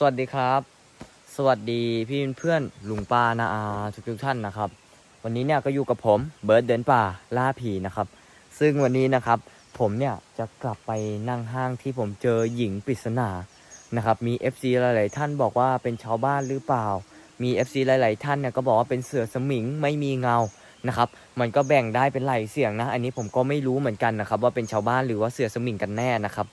สวัสดีครับ สวัสดีพี่เพื่อนลุงป้านาอาทุกทุกท่านนะครับ วันนี้เนี่ยก็อยู่กับผมเบิร์ดเดินป่าล่าผีนะครับ ซึ่งวันนี้นะครับผมเนี่ยจะกลับไปนั่งห้างที่ผมเจอหญิงปริศนานะครับมี FC หลาย ๆ ท่านบอกว่าเป็นชาวบ้านหรือเปล่า มี FC หลาย ๆ ท่านเนี่ยก็บอกว่าเป็นเสือสมิงไม่มีเงานะครับมันก็แบ่งได้เป็นหลายเสียงนะ อันนี้ผมก็ไม่รู้เหมือนกันนะครับว่าเป็นชาวบ้านหรือว่าเสือสมิงกันแน่นะครับ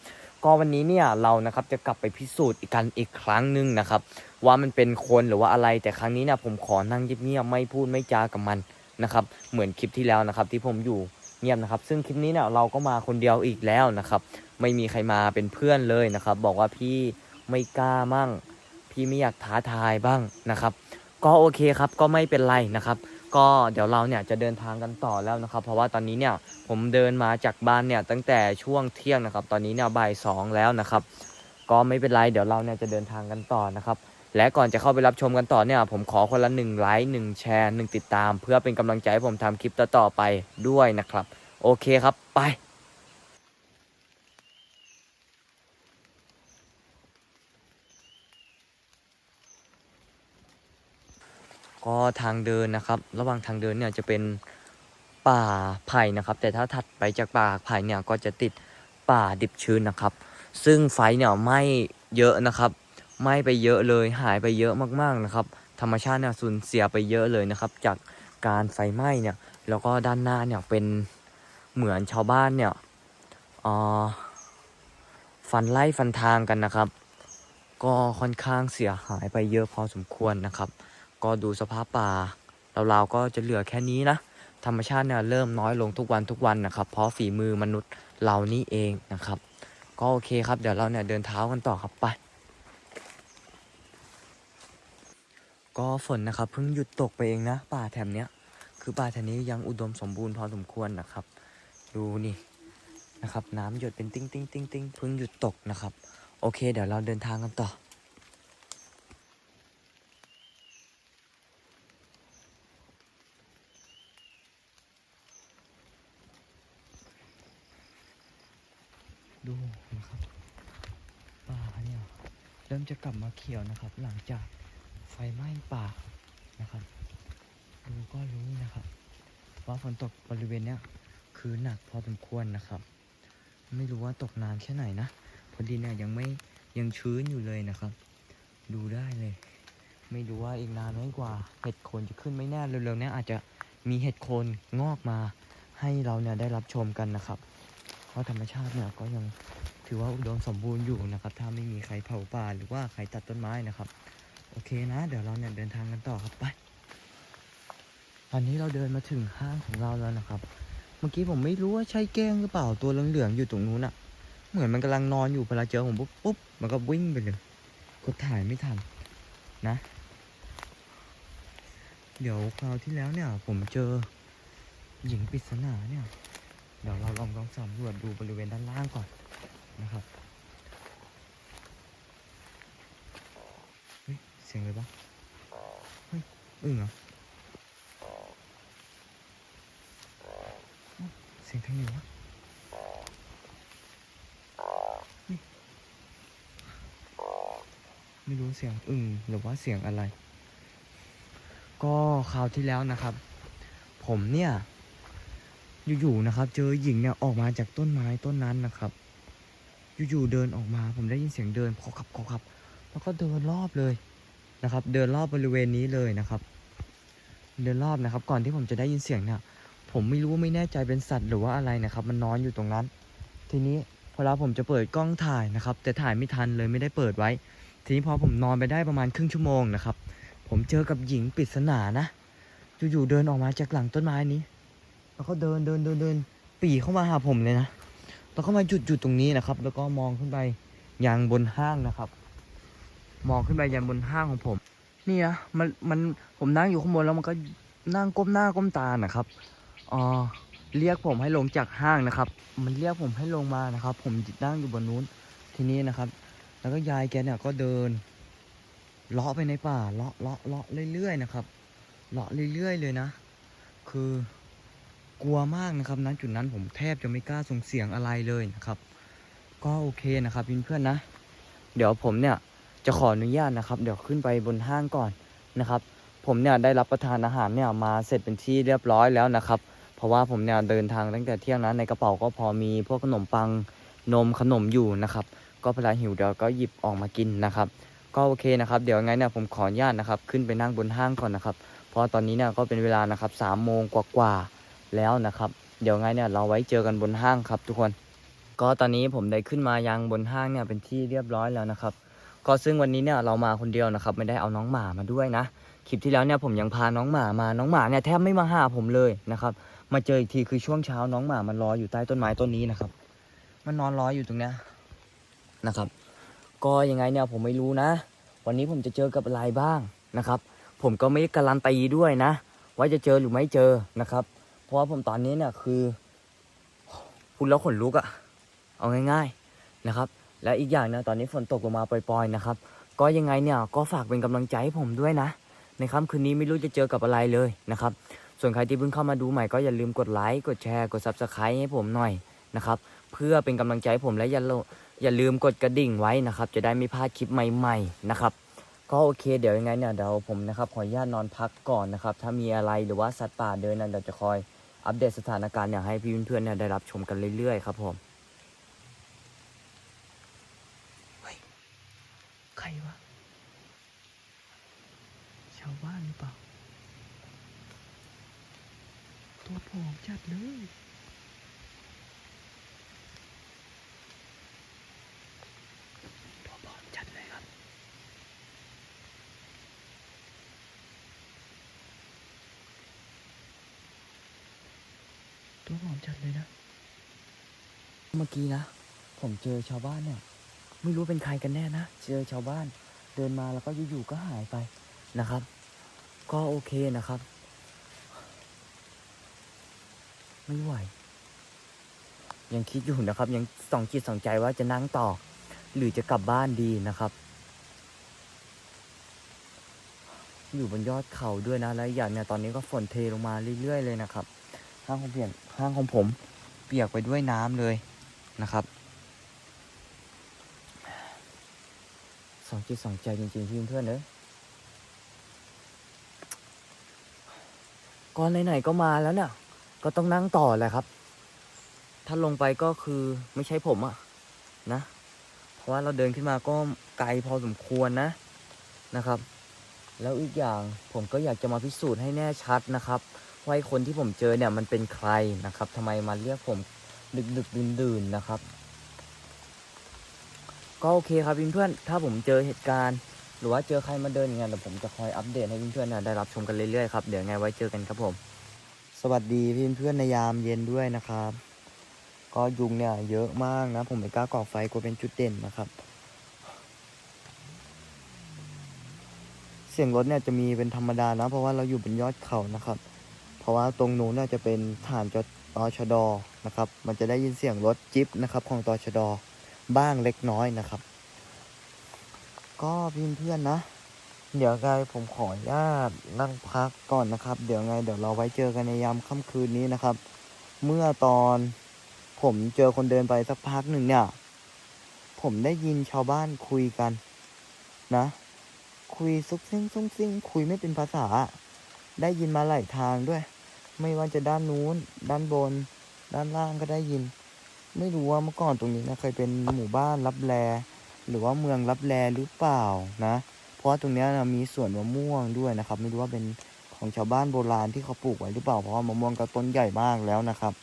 ก็วันนี้เนี่ยเรานะครับจะกลับไปพิสูจน์อีกกันอีกครั้งหนึ่งนะครับ ว่ามันเป็นคนหรือว่าอะไรแต่ครั้งนี้เนี่ยผมขอนั่งเงียบๆไม่พูดไม่จากับมันนะครับ เหมือนคลิปที่แล้วนะครับที่ผมอยู่เงียบนะครับ ซึ่งคลิปนี้เนี่ยเราก็มาคนเดียวอีกแล้วนะครับ ไม่มีใครมาเป็นเพื่อนเลยนะครับ บอกว่าพี่ไม่กล้ามั่ง พี่ไม่อยากท้าทายบ้างนะครับ ก็โอเคครับก็ไม่เป็นไรนะครับ ก็เดี๋ยวเราเนี่ยจะเดินทางกันต่อแล้วนะครับ เพราะว่าตอนนี้เนี่ยผมเดินมาจากบ้านเนี่ยตั้งแต่ช่วงเที่ยงนะครับ ตอนนี้เนี่ยบ่ายสองแล้วนะครับ ก็ไม่เป็นไรเดี๋ยวเราเนี่ยจะเดินทางกันต่อนะครับ และก่อนจะเข้าไปรับชมกันต่อเนี่ย ผมขอคนละหนึ่งไลค์หนึ่งแชร์หนึ่งติดตาม เพื่อเป็นกำลังใจให้ผมทำคลิปต่อๆไปด้วยนะครับ โอเคครับไป ก็ทางเดินนะครับ ระหว่างทางเดินเนี่ยจะเป็นป่าไผ่นะครับ แต่ถ้าถัดไปจากป่าไผ่เนี่ยก็จะติดป่าดิบชื้นนะครับ ซึ่งไฟเนี่ยไหม้เยอะนะครับไหม้ไปเยอะเลยหายไปเยอะมากๆนะครับ ธรรมชาติเนี่ยสูญเสียไปเยอะเลยนะครับ จากการไฟไหม้เนี่ยแล้วก็ด้านหน้าเนี่ยเป็นเหมือนชาวบ้านเนี่ยอ่อฟันไล่ฟันทางกันนะครับ ก็ค่อนข้างเสียหายไปเยอะพอสมควรนะครับ ก็ดูสภาพป่าเราๆก็จะเหลือแค่นี้นะ ธรรมชาติเนี่ยเริ่มน้อยลงทุกวันทุกวันนะครับ เพราะฝีมือมนุษย์เรานี่เองนะครับ ก็โอเคครับ เดี๋ยวเราเนี่ยเดินเท้ากันต่อครับไปก็ฝนนะครับเพิ่งหยุดตกไปเองนะ ป่าแถบเนี้ย คือป่าแถบนี้ยังอุดมสมบูรณ์พอสมควรนะครับ ดูนี่นะครับ น้ำหยดเป็นติ้งติ้งติ้งติ้งเพิ่งหยุดตกนะครับ โอเค เดี๋ยวเราเดินทางกันต่อ ดูนะครับป่าเนี่ยเริ่มจะ กลับมาเขียวนะครับ หลังจากไฟไหม้ป่านะครับดูก็รู้นะครับว่าฝนตกบริเวณเนี้ยคือหนักพอสมควรนะครับ ไม่รู้ว่าตกนานแค่ไหนนะพอดินเนี่ยยังไม่ยังชื้นอยู่เลยนะครับ ดูได้เลย ไม่รู้ว่าอีกนานไหมกว่า เห็ดโคนจะขึ้นไม่แน่เร็วๆนี้อาจจะมีเห็ดโคนงอกมา ให้เราเนี่ยได้รับชมกันนะครับ เพราะธรรมชาติเนี่ยก็ยัง ถือว่าอุดมสมบูรณ์อยู่นะครับ ถ้าไม่มีใครเผาป่าหรือว่าใครตัดต้นไม้นะครับ โอเคนะ เดี๋ยวเราเนี่ยเดินทางกันต่อครับไปตอนนี้เราเดินมาถึงห้างของเราแล้วนะครับ เมื่อกี้ผมไม่รู้ว่าใช่แก้งหรือเปล่าตัวเหลืองๆอยู่ตรงนู้นอะเหมือนมันกำลังนอนอยู่เวลาเจอผมปุ๊บปุ๊บมันก็วิ่งไปเลยกดถ่ายไม่ทันนะ เดี๋ยวคราวที่แล้วเนี่ย ผมเจอหญิงปริศนาเนี่ย เดี๋ยวเราลองลองสำรวจดูบริเวณด้านล่างก่อน นะครับเฮ้ยเสียงอะไรบ้างเฮ้ยอึ่งเหรอเสียงทางไหนวะไม่รู้เสียงอึ่งหรือว่าเสียงอะไร ก็คราวที่แล้วนะครับ ผมเนี่ย อยู่ๆนะครับ เจอหญิงเนี่ยออกมาจากต้นไม้ต้นนั้นนะครับ อยู่ๆเดินออกมา ผมได้ยินเสียงเดินขอขับขอขับ แล้วก็เดินรอบเลยนะครับ เดินรอบบริเวณนี้เลยนะครับ เดินรอบนะครับ ก่อนที่ผมจะได้ยินเสียงเนี่ยผมไม่รู้ไม่แน่ใจเป็นสัตว์หรือว่าอะไรนะครับ มันนอนอยู่ตรงนั้น ทีนี้พอเราผมจะเปิดกล้องถ่ายนะครับ แต่ถ่ายไม่ทันเลยไม่ได้เปิดไว้ ทีนี้พอผมนอนไปได้ประมาณครึ่งชั่วโมงนะครับ ผมเจอกับหญิงปริศนานะอยู่ๆเดินออกมาจากหลังต้นไม้นี้ แล้วก็เดินเดินเดินเดินปรีเข้ามาหาผมเลยนะ แล้วก็มาหยุดอยู่ตรงนี้นะครับ แล้วก็มองขึ้นไปยังบนห้างนะครับ มองขึ้นไปยังบนห้างของผมนี่นะมันมันผมนั่งอยู่ข้างบนแล้วมันก็นั่งก้มหน้าก้มตานะครับอ๋อเรียกผมให้ลงจากห้างนะครับ มันเรียกผมให้ลงมานะครับ ผมนั่งอยู่บนนู้นทีนี้นะครับ แล้วก็ยายแกเนี่ยก็เดินเลาะไปในป่าเลาะเลาะเลาะเรื่อยๆนะครับเลาะเรื่อยๆเลยนะ คือ กลัวมากนะครับณจุดนั้นผมแทบจะไม่กล้าส่งเสียงอะไรเลยนะครับ ก็โอเคนะครับเพื่อนๆนะ เดี๋ยวผมเนี่ยจะขออนุญาตนะครับ เดี๋ยวขึ้นไปบนห้างก่อนนะครับ ผมเนี่ยได้รับประทานอาหารเนี่ยมาเสร็จเป็นที่เรียบร้อยแล้วนะครับ เพราะว่าผมเนี่ยเดินทางตั้งแต่เที่ยงนั้นในกระเป๋าก็พอมีพวกขนมปังนมขนมอยู่นะครับ ก็เวลาหิวเดี๋ยวก็หยิบออกมากินนะครับ ก็โอเคนะครับ เดี๋ยวไงเนี่ยผมขออนุญาตนะครับ ขึ้นไปนั่งบนห้างก่อนนะครับ เพราะตอนนี้เนี่ยก็เป็นเวลานะครับสามโมงกว่าๆ แล้วนะครับ เดี๋ยวไงเนี่ยเราไว้เจอกันบนห้างครับทุกคน ก็ตอนนี้ผมได้ขึ้นมายังบนห้างเนี่ยเป็นที่เรียบร้อยแล้วนะครับ ก็ซึ่งวันนี้เนี่ยเรามาคนเดียวนะครับ ไม่ได้เอาน้องหมามาด้วยนะคลิปที่แล้วเนี่ยผมยังพาน้องหมามาน้องหมาเนี่ยแทบไม่มาหาผมเลยนะครับ มาเจออีกทีคือช่วงเช้าน้องหมามันรออยู่ใต้ต้นไม้ต้นนี้นะครับ มันนอนรออยู่ตรงเนี้ยนะครับ ก็ยังไงเนี่ยผมไม่รู้นะ วันนี้ผมจะเจอกับอะไรบ้างนะครับ ผมก็ไม่ได้การันตีด้วยนะ ว่าจะเจอหรือไม่เจอนะครับ ราะว่าผมตอนนี้เนี่ยคือพูดแล้วขนลุกอะเอาง่ายๆนะครับ และอีกอย่างนะตอนนี้ฝนตกลงมาปล่อยๆนะครับ ก็ยังไงเนี่ยก็ฝากเป็นกำลังใจให้ผมด้วยนะ ในค่ำคืนนี้ไม่รู้จะเจอกับอะไรเลยนะครับ ส่วนใครที่เพิ่งเข้ามาดูใหม่ก็อย่าลืมกดไลค์กดแชร์กด subscribe ให้ผมหน่อยนะครับเพื่อเป็นกำลังใจให้ผมและอย่าลอย่าลืมกดกระดิ่งไว้นะครับ จะได้ไม่พลาดคลิปใหม่ ๆนะครับก็โอเคเดี๋ยวยังไงเนี่ยเดี๋ยวผมนะครับขออนุญาตนอนพักก่อนนะครับ ถ้ามีอะไรหรือว่าสัตว์ป่าเดินนะเดี๋ยวจะคอย อัปเดตสถานการณ์เนี่ยให้พี่เพื่อนๆเนี่ยได้รับชมกันเรื่อยๆครับผมใครวะชาวบ้านหรือเปล่า ตัวผอมจัดเลยตัวผอมจัดเลยครับ ตัวหอม จัดเลยนะ เมื่อกี้นะ ผมเจอชาวบ้านเนี่ย ไม่รู้เป็นใครกันแน่นะ เจอชาวบ้านเดินมาแล้วก็อยู่ๆก็หายไปนะครับ ก็โอเคนะครับ ไม่ไหว ยังคิดอยู่นะครับ ยังสองจิตสองใจว่าจะนั่งต่อ หรือจะกลับบ้านดีนะครับ อยู่บนยอดเขาด้วยนะ และอย่างเนี่ยตอนนี้ก็ฝนเทลงมาเรื่อยๆเลยนะครับห้างของเปียก ห้างของผมเปียกไปด้วยน้ำเลยนะครับสองจิตสองใจจริงๆพี่เพื่อนเนอะก่อนไหนๆก็มาแล้วเนี่ยก็ต้องนั่งต่อแหละครับ ถ้าลงไปก็คือไม่ใช่ผมอะนะ เพราะว่าเราเดินขึ้นมาก็ไกลพอสมควรนะนะครับ แล้วอีกอย่างผมก็อยากจะมาพิสูจน์ให้แน่ชัดนะครับ ว่าคนที่ผมเจอเนี่ยมันเป็นใครนะครับทำไมมาเรียกผมดึกดึกดื่นดื่นนะครับ ก็โอเคครับเพื่อนๆถ้าผมเจอเหตุการณ์ หรือว่าเจอใครมาเดินอย่างเงี้ยเดี๋ยวผมจะคอยอัปเดตให้เพื่อนๆนะได้รับชมกันเรื่อยๆครับเดี๋ยวไงไว้เจอกันครับผม สวัสดีเพื่อนๆในยามเย็นด้วยนะครับ ก็ยุงเนี่ยเยอะมากนะ ผมไม่กล้าก่อไฟกลัวเป็นจุดเด่นนะครับเสียงรถเนี่ยจะมีเป็นธรรมดานะ เพราะว่าเราอยู่บนยอดเขานะครับ ราะว่าตรงนู้นน่าจะเป็นฐานจตชดนะครับ มันจะได้ยินเสียงรถจิ๊บนะครับ ของตชดบ้างเล็กน้อยนะครับ ก็เพื่อนๆนะ เดี๋ยวไงผมขออนุญาตนั่งพักก่อนนะครับ เดี๋ยวไงเดี๋ยวเราไว้เจอกันในยามค่ำคืนนี้นะครับ เมื่อตอนผมเจอคนเดินไปสักพักหนึ่งเนี่ย ผมได้ยินชาวบ้านคุยกัน นะ คุยซุกซิ่งซุกซิ่งคุยไม่เป็นภาษา ได้ยินมาหลายทางด้วย ไม่ว่าจะด้านนู้น ด้านบน ด้านล่างก็ได้ยิน ไม่รู้ว่าเมื่อก่อนตรงนี้นะเคยเป็นหมู่บ้านรับแลหรือว่าเมืองรับแลหรือเปล่านะ เพราะว่าตรงนี้นะมีสวนมะม่วงด้วยนะครับ ไม่รู้ว่าเป็นของชาวบ้านโบราณที่เขาปลูกไว้หรือเปล่าเพราะว่ามะม่วงก็ต้นใหญ่มากแล้วนะครับ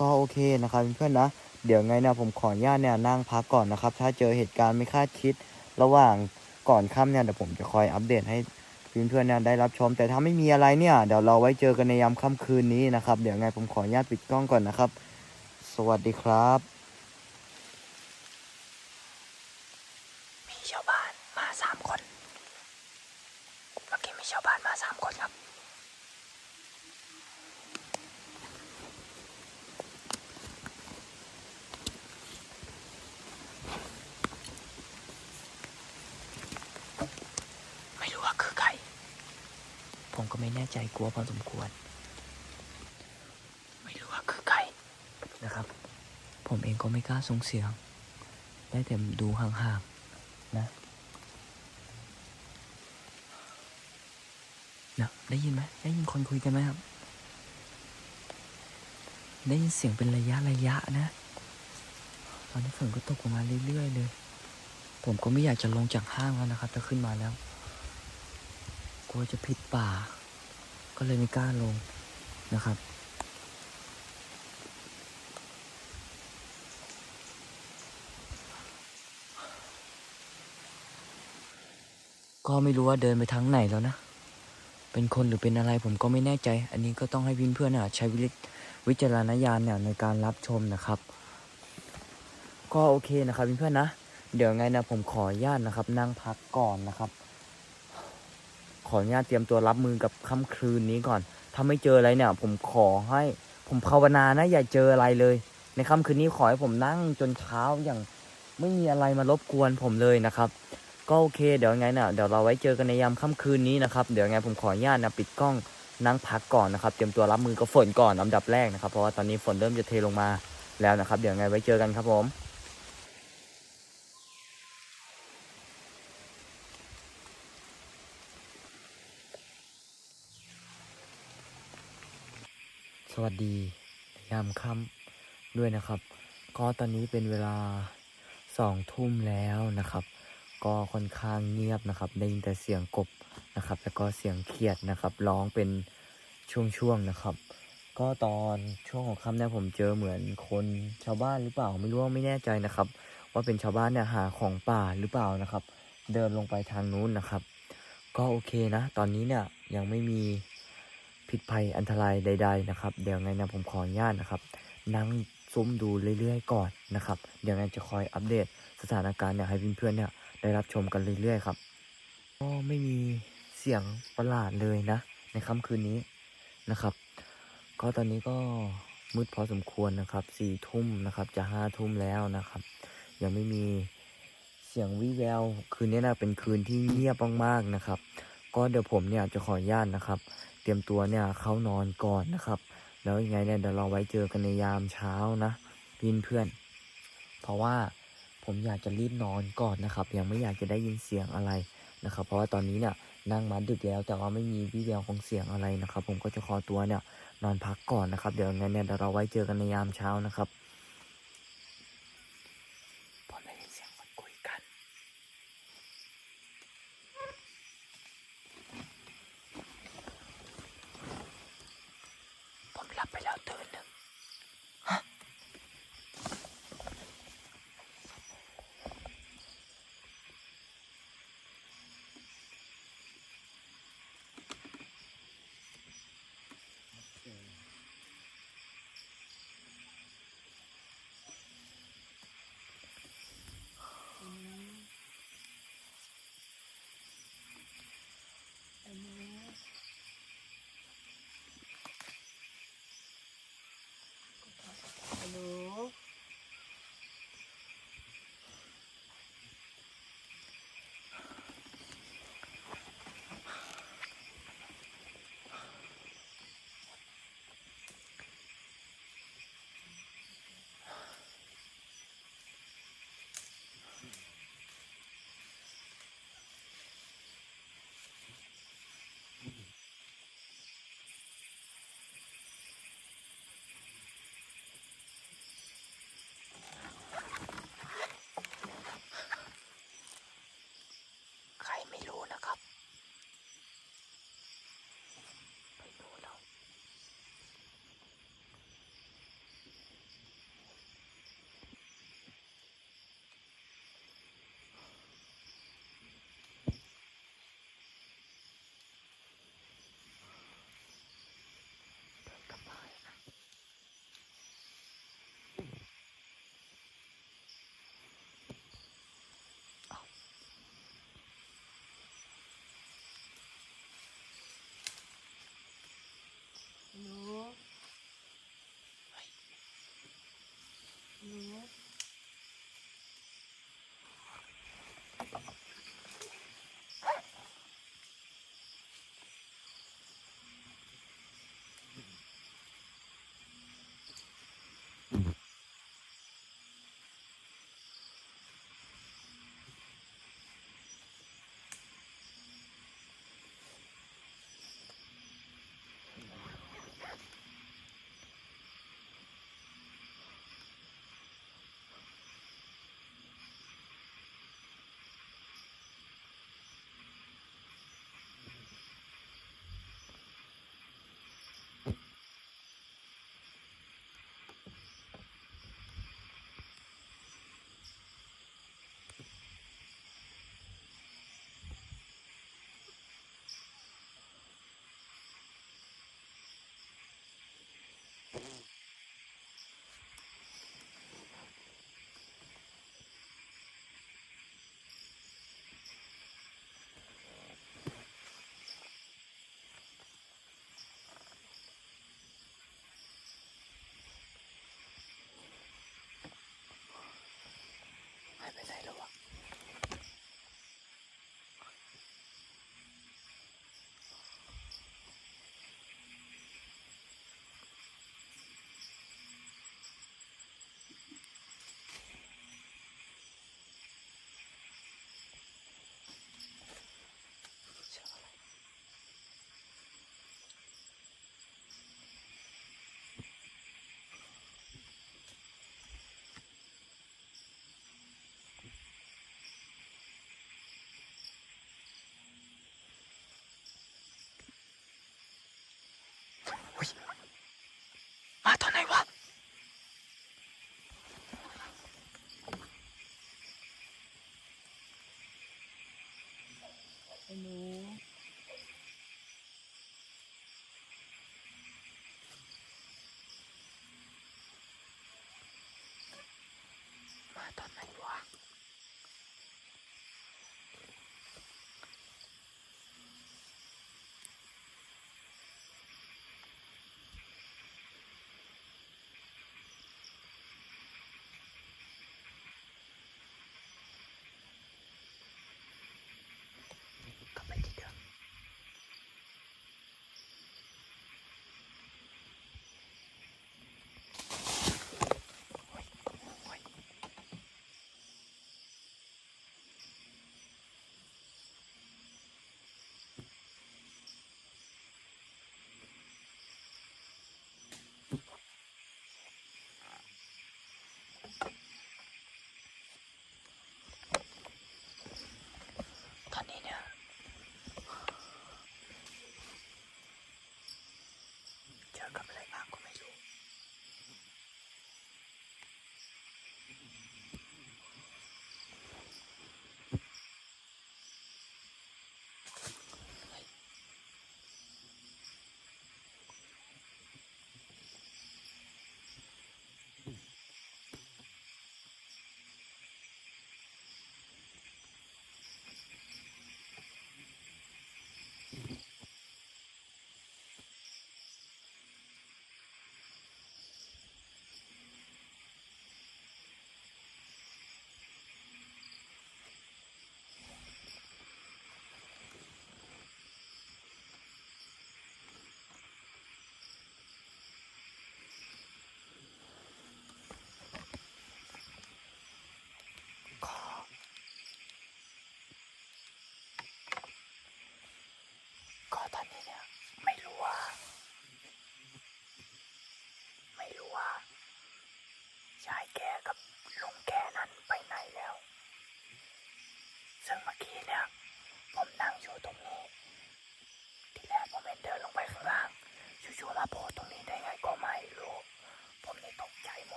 ก็โอเคนะครับเพื่อนๆนะเดี๋ยวไงนี่ยผมขออนุญาตเนี่ยนั่งพักก่อนนะครับ ถ้าเจอเหตุการณ์ไม่คาดคิด ระหว่างก่อนค่ำเนี่ยเดี๋ยวผมจะคอยอัปเดตให้ เพื่อนๆเนี่ยได้รับชม แต่ถ้าไม่มีอะไรเนี่ย เดี๋ยวเราไว้เจอกันในยามค่ำคืนนี้นะครับ เดี๋ยวไงผมขออนุญาตปิดกล้องก่อนนะครับ สวัสดีครับมีชาวบ้านมาสามคนเมื่อกี้มีชาวบ้านมาสามคนครับ ไม่แน่ใจกลัวพอสมควร ไม่รู้ว่าคือใครนะครับ ผมเองก็ไม่กล้าส่งเสียง ได้แต่ดูห่างๆนะนะได้ยินไหมได้ยินคนคุยกันไหมครับ ได้ยินเสียงเป็นระยะระยะนะ ตอนนี้ฝนก็ตกลงมาเรื่อยๆเลย ผมก็ไม่อยากจะลงจากห้างแล้วนะครับถ้าขึ้นมาแล้ว กลัวจะผิดป่า ก็เลยไม่กล้าลงนะครับ ก็ไม่รู้ว่าเดินไปทางไหนแล้วนะ เป็นคนหรือเป็นอะไรผมก็ไม่แน่ใจ อันนี้ก็ต้องให้เพื่อนๆอะใช้วิจวิจารณญาณเนี่ยในการรับชมนะครับ ก็โอเคนะครับเพื่อนๆนะ เดี๋ยวไงนะผมขออนุญาตนะครับ นั่งพักก่อนนะครับ ขออนุญาตเตรียมตัวรับมือกับค่ำคืนนี้ก่อน ถ้าไม่เจออะไรเนี่ย ผมขอให้ ผมภาวนานะ อย่าเจออะไรเลย ในค่ำคืนนี้ขอให้ผมนั่งจนเช้าอย่างไม่มีอะไรมารบกวนผมเลยนะครับ ก็โอเคเดี๋ยวไงเนะเดี๋ยวเราไว้เจอกันในยามค่ำคืนนี้นะครับ เดี๋ยวไงผมขออนุญาตนะปิดกล้องนั่งพักก่อนนะครับ เตรียมตัวรับมือกับฝนก่อนลำดับแรกนะครับ เพราะว่าตอนนี้ฝนเริ่มจะเทลงมาแล้วนะครับ เดี๋ยวไงไว้เจอกันครับผม วัสดียามค่ำด้วยนะครับ ก็ตอนนี้เป็นเวลาสองทุ่มแล้วนะครับ ก็ค่อนข้างเงียบนะครับ ได้ยินแต่เสียงกบนะครับ แล้วก็เสียงเขียดนะครับร้องเป็นช่วงๆนะครับ ก็ตอนช่วงของค่ำเนี่ยผมเจอเหมือนคนชาวบ้านหรือเปล่าไม่รู้ว่าไม่แน่ใจนะครับ ว่าเป็นชาวบ้านเนี่ยหาของป่าหรือเปล่านะครับ เดินลงไปทางนู้นนะครับ ก็โอเคนะ ตอนนี้เนี่ยยังไม่มี พิษภัยอันตรายใด ๆ นะครับ เดี๋ยวไงนะผมขออนุญาตนะครับนั่งซุ้มดูเรื่อยๆก่อนนะครับ เดี๋ยวไงจะคอยอัปเดตสถานการณ์เนี่ยให้เพื่อนๆเนี่ยได้รับชมกันเรื่อยๆครับก็ไม่มีเสียงประหลาดเลยนะ ในค่ำคืนนี้นะครับ ก็ตอนนี้ก็มืดพอสมควรนะครับสี่ทุ่มนะครับจะห้าทุ่มแล้วนะครับ ยังไม่มีเสียงวิแววคืนนี้นะเป็นคืนที่เงียบมากๆนะครับ ก็เดี๋ยวผมเนี่ยจะขออนุญาตนะครับ รียมตัวเนี่ยเขานอนก่อนนะครับ แล้วยังไงเนี่ยเดี๋ยวเราไว้เจอกันในยามเช้านะพี่เพื่อน เพราะว่าผมอยากจะรีบนอนก่อนนะครับ ยังไม่อยากจะได้ยินเสียงอะไรนะครับ เพราะว่าตอนนี้เนี่ยนั่งมาดึกแล้ว แต่ว่าไม่มีวี่แววของเสียงอะไรนะครับ ผมก็จะขอตัวเนี่ยนอนพักก่อนนะครับ เดี๋ยวยังไงเนี่ยเดี๋ยวเราไว้เจอกันในยามเช้านะครับ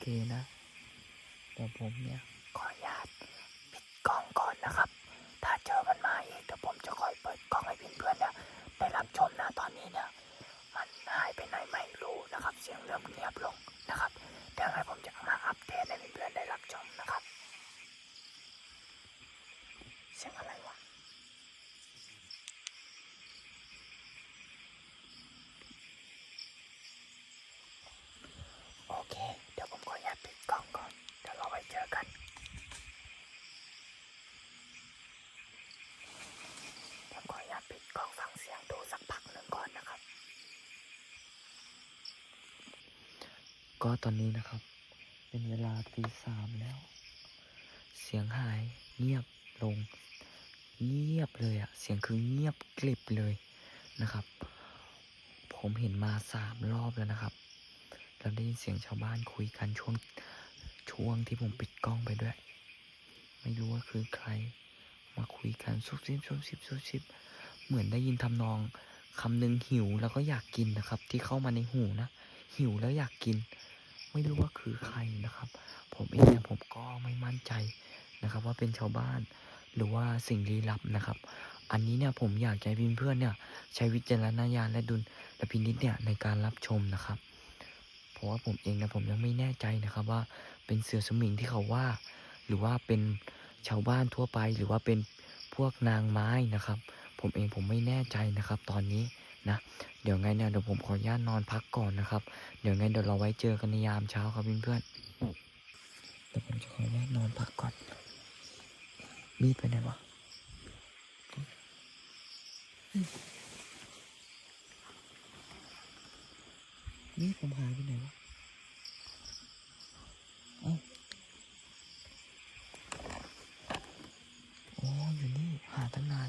เคนะแต่ผมเนี่ยขออนุญาตปิดกล้องก่อนนะครับ ถ้าเจอมันมาอีกเดี๋ยวผมจะคอยเปิดกล้องให้เพื่อนๆเนี่ยได้รับชมนะตอนนี้เนี่ยมันหายไปไหนไม่รู้นะครับ เสียงเริ่มเงียบลงนะครับเดี๋ยวให้ผมจะมาอัปเดตให้เพื่อนๆได้รับชมนะครับ เสียงอะไรวะ โอเค เดี๋ยวผมขออนุญาตปิดกล้องก่อน เดี๋ยวเราไว้เจอกัน ผมขออนุญาตปิดกล้องฟังเสียงดูสักพักหนึ่งก่อนนะครับ ก็ตอนนี้นะครับ เป็นเวลาตีสามแล้ว เสียงหายเงียบลง เงียบเลยอะเสียงคือเงียบกลิบเลยนะครับ ผมเห็นมาสามรอบแล้วนะครับเราได้ยินเสียงชาวบ้านคุยกันช่วงช่วงที่ผมปิดกล้องไปด้วย ไม่รู้ว่าคือใคร มาคุยกันซุบซิบซุบซิบซุบซิบเหมือนได้ยินทำนองคำหนึ่งหิวแล้วก็อยากกินนะครับ ที่เข้ามาในหูนะหิวแล้วอยากกิน ไม่รู้ว่าคือใครนะครับ ผมเองเนี่ยผมก็ไม่มั่นใจนะครับ ว่าเป็นชาวบ้านหรือว่าสิ่งลี้ลับนะครับ อันนี้เนี่ยผมอยากให้เพื่อนๆเนี่ย ใช้วิจารณญาณและดุลและพินิจเนี่ยในการรับชมนะครับเพราะว่าผมเองนะผมยังไม่แน่ใจนะครับว่าเป็นเสือสมิงที่เขาว่า หรือว่าเป็นชาวบ้านทั่วไป หรือว่าเป็นพวกนางไม้นะครับ ผมเองผมไม่แน่ใจนะครับ ตอนนี้ นะ เดี๋ยวไงเนี่ยเดี๋ยวผมขออนุญาตนอนพักก่อนนะครับ เดี๋ยวไงเดี๋ยวเราไว้เจอกันในยามเช้าครับเพื่อนๆเดี๋ยวผมจะขออนุญาตนอนพักก่อน มีดไปไหนวะมีดผมหายไปไหนวะอ้าโอ้อยู่นี่หาตั้งนาน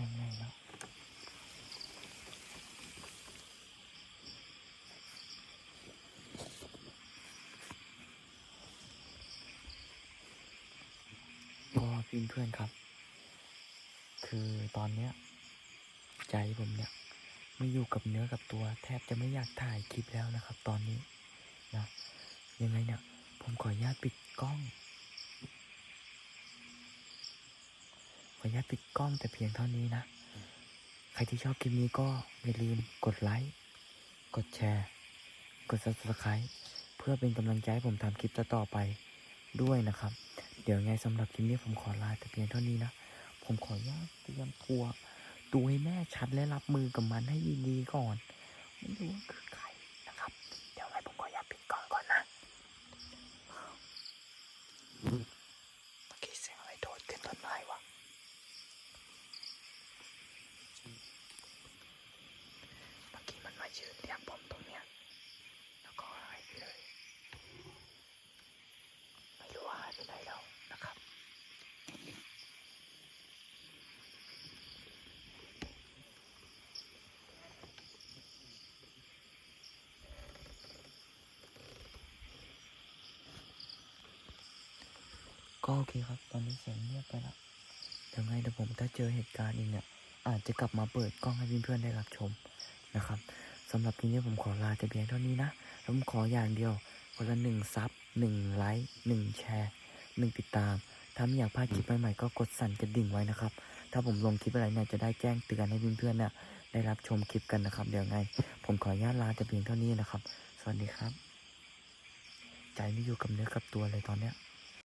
ยังไงเนาะก็พี่เพื่อนครับ คือตอนเนี้ย ใจผมเนี่ย ไม่อยู่กับเนื้อกับตัว แทบจะไม่อยากถ่ายคลิปแล้วนะครับ ตอนนี้นะยังไงเนี่ย ผมขออนุญาตปิดกล้อง ออนุญาตปิดกล้องแต่เพียงเท่านี้นะ ใครที่ชอบคลิปนี้ก็อย่าลืมกดไลค์ กดแชร์ กด subscribe เพื่อเป็นกำลังใจให้ผมทำคลิปต่อๆไปด้วยนะครับ เดี๋ยวไงสำหรับคลิปนี้ผมขอลาแต่เพียงเท่านี้นะ ผมขออนุญาตเตรียมตัวดูให้แน่ชัดและรับมือกับมันให้ดีๆก่อน ไม่รู้ว่าคือใครนะครับ เดี๋ยวไงผมขออนุญาตปิดกล้องก่อนนะเมื่อกี้เสียงอะไรโดดขึ้นต้นไม้วะ เมื่อกี้มันมายืนเรียกผมตรงเนี้ย แล้วก็หายไปเลย ไม่รู้ว่าหายไปไหนแล้วนะครับ ก็โอเคครับ ตอนนี้เสียงเงียบไปแล้วเดี๋ยวไงเดี๋ยวผมถ้าเจอเหตุการณ์อีกเนี่ย อาจจะกลับมาเปิดกล้องให้เพื่อนๆได้รับชมนะครับสำหรับทีนี้ผมขอลาแต่เพียงเท่านี้นะ แล้วผมขออย่างเดียวคนละหนึ่งซับหนึ่งไลค์หนึ่งแชร์หนึ่งติดตาม ถ้าไม่อยากพลาดคลิปใหม่ๆก็กดสั่นกระดิ่งไว้นะครับ ถ้าผมลงคลิปอะไรเนี่ยจะได้แจ้งเตือนให้เพื่อนๆเนี่ยได้รับชมคลิปกันนะครับ เดี๋ยวไง ผมขออนุญาตลาแต่เพียงเท่านี้นะครับ สวัสดีครับ ใจไม่อยู่กับเนื้อกับตัวเลยตอนเนี้ย